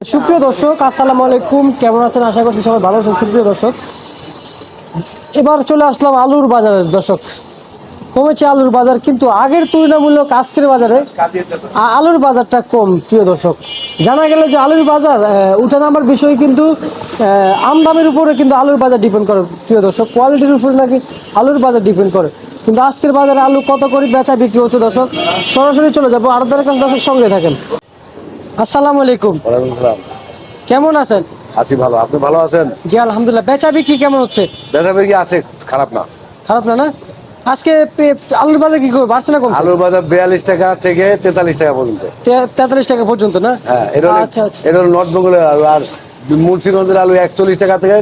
সুপ্রিয় দর্শক, আসসালামু আলাইকুম। কেমন আছেন? আশা করছি সবাই ভালো আছেন। সুপ্রিয় দর্শক, এবার চলে আসলাম আলুর বাজারের দর্শক, কমেছে আলুর বাজার, কিন্তু আগের তুলনামূলক আজকের বাজারে আলুর বাজারটা কম, প্রিয় দর্শক। জানা গেল যে আলুর বাজার উঠানামার বিষয় কিন্তু আমদামের উপরে কিন্তু আলুর বাজার ডিপেন্ড করে, প্রিয় দর্শক। কোয়ালিটির উপরে নাকি আলুর বাজার ডিপেন্ড করে। কিন্তু আজকের বাজারে আলু কত করে বেচা বিক্রি হচ্ছে দর্শক? সরাসরি চলে যাব। আড়দার কাছে দর্শক সঙ্গে থাকেন। আসসালামু আলাইকুম। ওয়ালাইকুম কেমন আছেন? আছি ভালো। আপনি ভালো আছেন? জি আলহামদুলিল্লাহ। বেচা বিক্রি কেমন হচ্ছে? বেরকি আছে খারাপ না। খারাপ না না? আজকে আলুর বাজার কি করবে বাড়ছে না কমছে? আলুর বাজার বিয়াল্লিশ টাকা থেকে তেতাল্লিশ টাকা পর্যন্ত। তেতাল্লিশ টাকা পর্যন্ত না? হ্যাঁ এটা আচ্ছা আচ্ছা। এটা নর্থ বেঙ্গলের আলু আর মুন্সিগঞ্জের আলু একচল্লিশ টাকা থেকে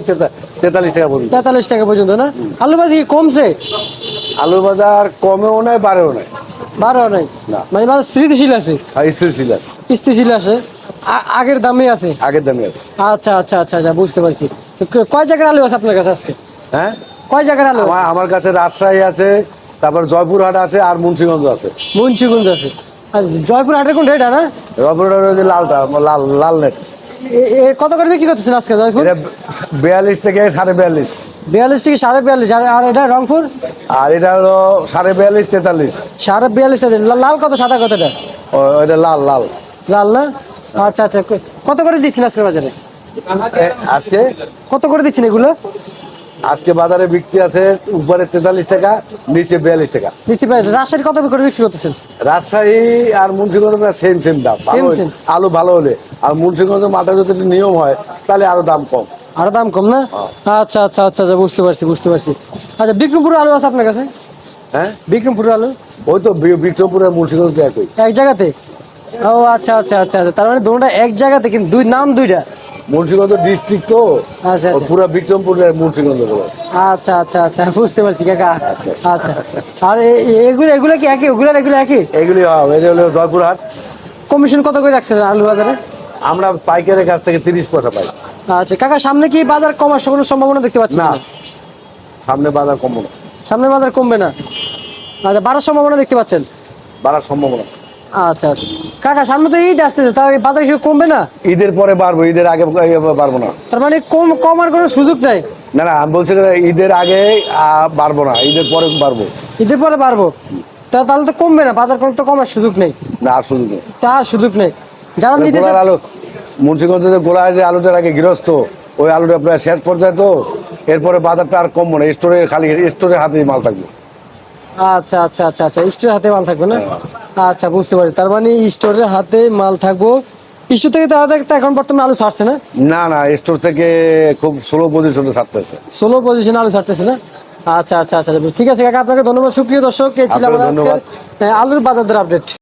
তেতাল্লিশ টাকা পর্যন্ত। তেতাল্লিশ টাকা পর্যন্ত না? আলুর বাজার কি কমছে? আলুর বাজার কমেও নাই বাড়েও নাই। বারো নাই। মানে বাজার স্থিতিশীল আছে। আর স্থিরশীল আছে। স্থিতিশীল আছে। আগের দামে আছে। আগের দামে আছে। আচ্ছা আচ্ছা আচ্ছা আচ্ছা বুঝতে পারছি। তো কয় জায়গার আলু আছে আপনার কাছে আজকে? হ্যাঁ? কয় জায়গার আলু আমার আমার কাছে রাজশাহী আছে তারপর জয়পুরহাট আছে আর মুন্সিগঞ্জ আছে। মুন্সিগঞ্জ আছে। আর জয়পুর হাটের কোন রেটা না? জয়পুরহাট ওই যে লালটা লাল লাল নেট কত করে বিক্রি করতেছেন আজকে জয়পুর? বিয়াল্লিশ থেকে সাড়ে বিয়াল্লিশ। বিয়াল্লিশ থেকে সাড়ে বিয়াল্লিশ। আর এটা রংপুর? আর এটা হলো সাড়ে বিয়াল্লিশ তেতাল্লিশ। সাড়ে বিয়াল্লিশ তেতাল্লিশ। লাল কত সাদা কতটা ও- ওইটা লাল লাল। লাল না? আচ্ছা আচ্ছা। কত করে দিচ্ছেন আজকে বাজারে? আজকে? কত করে দিচ্ছেন এগুলো? আজকে বাজারে বিক্রি আছে উপরে তেতাল্লিশ টাকা নিচে বিয়াল্লিশ টাকা। নিচে প্রায় রাজশাহীর কত করে বিক্রি করতেছেন? রাজশাহী আর মুন্সিগঞ্জ সেম সেম দাম। আলু ভালো হলে। আর মুন্সিগঞ্জের মাঠে যদি নিয়ম হয় তাহলে আরও দাম কম। আরও দাম কম না? আচ্ছা আচ্ছা আচ্ছা আচ্ছা বুঝতে পারছি বুঝতে পারছি। আচ্ছা বিক্রমপুর আলু আছে আপনার কাছে? হ্যাঁ? বিক্রমপুর আলু? ওই তো বি- বিক্রমপুরের মুন্সিগঞ্জ একই। এক জায়গাতে? ও আচ্ছা আচ্ছা আচ্ছা আচ্ছা। তার মানে দুটা এক জায়গাতে কিন্তু দুই নাম দুইটা। মুন্সিগঞ্জ ডিস্ট্রিক্ট তো আচ্ছা, আচ্ছা। পুরো বিক্রমপুরের মুন্সিগঞ্জ বলে। আচ্ছা আচ্ছা আচ্ছা বুঝতে পারছি কাকা। আচ্ছা, আচ্ছা। আচ্ছা। আর এগুলো এগুলো কি একই? ওগুলো এগুলো একই? এগুলি এটা হলো জয়পুরহাট। কমিশন কত করে রাখছেন আলু বাজারে আমরা পাইকারের কাছ থেকে তিরিশ পয়সা পাই। আচ্ছা কাকা সামনে কি বাজার কমার কোনো সম্ভাবনা দেখতে পাচ্ছেন না। সামনে বাজার কমবে না। সামনে বাজার কমবে না। আচ্ছা বাড়ার সম্ভাবনা দেখতে পাচ্ছেন? বাড়ার সম্ভাবনা। আচ্ছা আচ্ছা। কাকা সামনে তো ঈদ আসতেছে তার বাজার কমবে না? ঈদের পরে বাড়বো ঈদের আগে বাড়বো না। তার মানে কম কমার কোনো সুযোগ নাই? না না আমি বলছি ঈদের আগে বাড়বো না ঈদের পরে বাড়বো। ঈদের পরে বাড়বো? তা তাহলে তো কমবে না বাজার কোনো তো কমার সুযোগ নেই। না আর সুযোগ নেই। তার সুযোগ নেই। যারা গোলার আলু মুন্সিগঞ্জে যে গোলায় যে আলুটার আগে গৃহস্থ ওই আলুটা প্রায় শেষ পর্যায়ে তো এরপরে বাজারটা আর কমবো না স্টোরে খালি স্টোরে হাতে মাল থাকবে। আচ্ছা আচ্ছা আচ্ছা আচ্ছা স্টোরের হাতে মাল থাকবে না? আচ্ছা বুঝতে পারছি। তার মানে স্টোরের হাতে মাল থাকব। স্টোর থেকে তাদের তো এখন বর্তমানে আলু ছাড়ছে না? না না স্টোর থেকে খুব স্লো পজিশনে ছাড়তেছে। স্লো পজিশনে আলু ছাড়তেছে না? আচ্ছা আচ্ছা আচ্ছা ঠিক আছে কাকা আপনাকে ধন্যবাদ। সুপ্রিয় দর্শক কে ছিল আলুর বাজার দর আপডেট